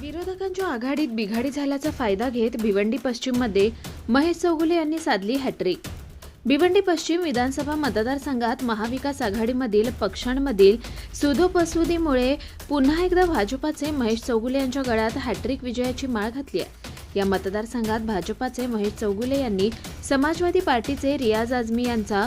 विरोधकांच्या आघाडीत बिघाडी झाल्याचा फायदा घेत भिवंडी पश्चिममध्ये महेश चौगुले यांनी साधली हॅट्रिक. भिवंडी पश्चिम विधानसभा मतदारसंघात महाविकास आघाडीमधील पक्षांमधील सुधोपसुदीमुळे पुन्हा एकदा भाजपाचे महेश चौगुले यांच्या गळ्यात हॅट्रिक विजयाची माळ घातली आहे. या मतदारसंघात भाजपाचे महेश चौगुले यांनी समाजवादी पार्टीचे रियाज आझमी यांचा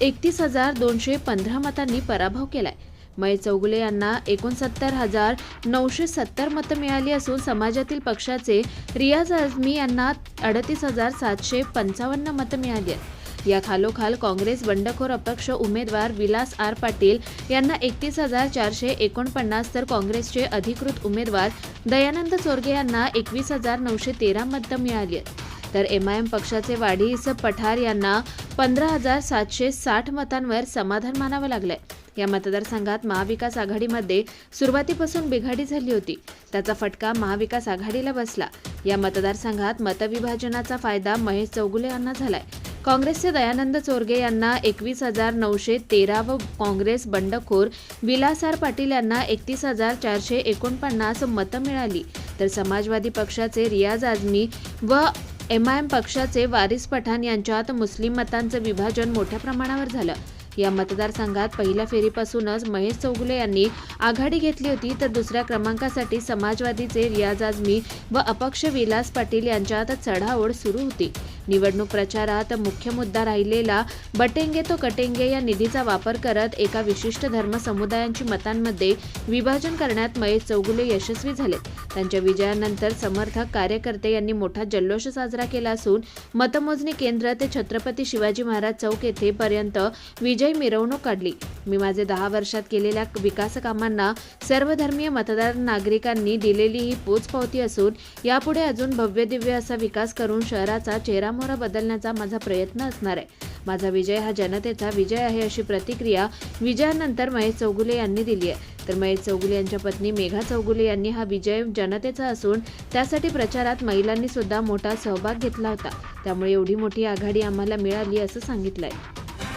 एकतीस हजार दोनशे पंधरा मतांनी पराभव केलाय. मय चौगुले यांना एकोणसत्तर हजार नऊशे सत्तर मतं मिळाली असून समाजातील पक्षाचे रियाज आझमी यांना अडतीस हजार सातशे पंचावन्न मतं मिळाली आहेत. या खालोखाल काँग्रेस बंडखोर अपक्ष उमेदवार विलास आर पाटील यांना एकतीस हजार चारशे एकोणपन्नास तर काँग्रेसचे अधिकृत उमेदवार दयानंद चोरगे यांना एकवीस हजार नऊशे तेरा मतं मिळाली आहेत. तर एम आय एम पक्षाचे वाढीस पठार यांना पंधरा हजार सातशे साठ मतांवर समाधान मानावं लागलंय. या मतदारसंघात महाविकास आघाडीमध्ये सुरुवातीपासून बिघाडी झाली होती. त्याचा फटका महाविकास आघाडीला बसला. या मतदारसंघात मतविभाजनाचा फायदा महेश चौगुले यांना झालाय. काँग्रेसचे दयानंद चोरगे यांना एकवीस हजार नऊशे तेरा व काँग्रेस बंडखोर विलासार पाटील यांना एकतीस हजार चारशे एकोणपन्नास मतं मिळाली. तर समाजवादी पक्षाचे रियाज आझमी व एम आय एम पक्षाचे वारिस पठाण यांच्यात मुस्लिम मतांचं विभाजन मोठ्या प्रमाणावर झालं. या मतदारसंघात पहिल्या फेरीपासूनच महेश चौगुले यांनी आघाडी घेतली होती तर दुसऱ्या क्रमांकासाठी समाजवादीचे रियाज आझमी व अपक्ष विलास पाटील यांच्यात चढाओढ सुरू होती. निवडणूक प्रचारात मुख्य मुद्दा राहिलेला बटेंगे तो कटेंगे या निधीचा वापर करत एका विशिष्ट धर्म समुदायांची मतांमध्ये विभाजन करण्यात महेश चौगुले यशस्वी झाले त्यांच्या विजयानंतर समर्थक कार्यकर्ते यांनी मोठा जल्लोष साजरा केला असून मतमोजणी केंद्र ते छत्रपती शिवाजी महाराज चौक येथे पर्यंत विजय मिरवणूक काढली. मी माझे दहा वर्षात केलेल्या विकासकामांना सर्वधर्मीय मतदार नागरिकांनी दिलेली ही पोचपावती असून यापुढे अजून भव्यदिव्य असा विकास करून शहराचा चेहरामोहरा बदलण्याचा माझा प्रयत्न असणार आहे. माझा विजय हा जनतेचा विजय आहे अशी प्रतिक्रिया विजयानंतर महेश चौगुले यांनी दिली आहे. तर महेश चौगुले यांच्या पत्नी मेघा चौगुले यांनी हा विजय जनतेचा असून त्यासाठी प्रचारात महिलांनी सुद्धा मोठा सहभाग घेतला होता. त्यामुळे एवढी मोठी आघाडी आम्हाला मिळाली असं सांगितलंय.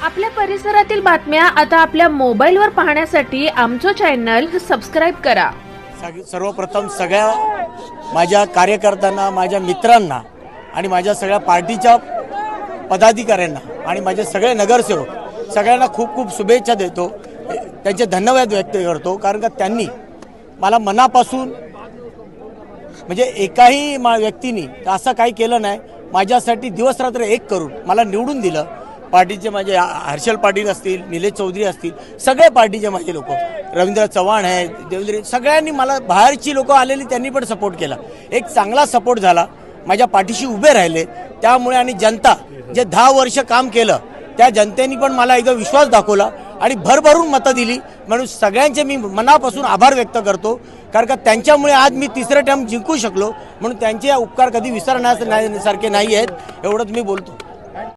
आपल्या परिसरातील बातम्या आता आपल्या मोबाईलवर पाहण्यासाठी आमचं चॅनल सबस्क्राईब करा. सर्वप्रथम सगळ्या माझ्या कार्यकर्त्यांना माझ्या मित्रांना आणि माझ्या सगळ्या पार्टीच्या पदाधिकाऱ्यांना आणि माझे सगळे नगरसेवक सगळ्यांना खूप खूप शुभेच्छा देतो. त्यांचे धन्यवाद व्यक्त करतो कारण का त्यांनी मला मनापासून म्हणजे एकाही मा व्यक्तीने असं काही केलं नाही. माझ्यासाठी दिवसरात्र एक करून मला निवडून दिलं. पार्टीचे म्हणजे माझे हर्षल पाटील असतील निलेश चौधरी असतील सगळे पार्टीचे म्हणजे माझे लोक. रवींद्र चव्हाण आहेत देवेंद्र सगळ्यांनी मला बाहेरची लोक आलेली त्यांनी पण सपोर्ट केला. एक चांगला सपोर्ट झाला. माझ्या पाठीशी उभे राहिले. त्यामुळे आणि जनता जे दहा वर्ष काम केलं त्या जनतेने पण मला एकदा विश्वास दाखवला आणि भरभरून मतं दिली. म्हणून सगळ्यांचे मी मनापासून आभार व्यक्त करतो. कारण का त्यांच्यामुळे आज मी तिसरं टर्म जिंकू शकलो. म्हणून त्यांचे उपकार कधी विसरण्यासारखे नाही आहेत एवढंच मी बोलतो.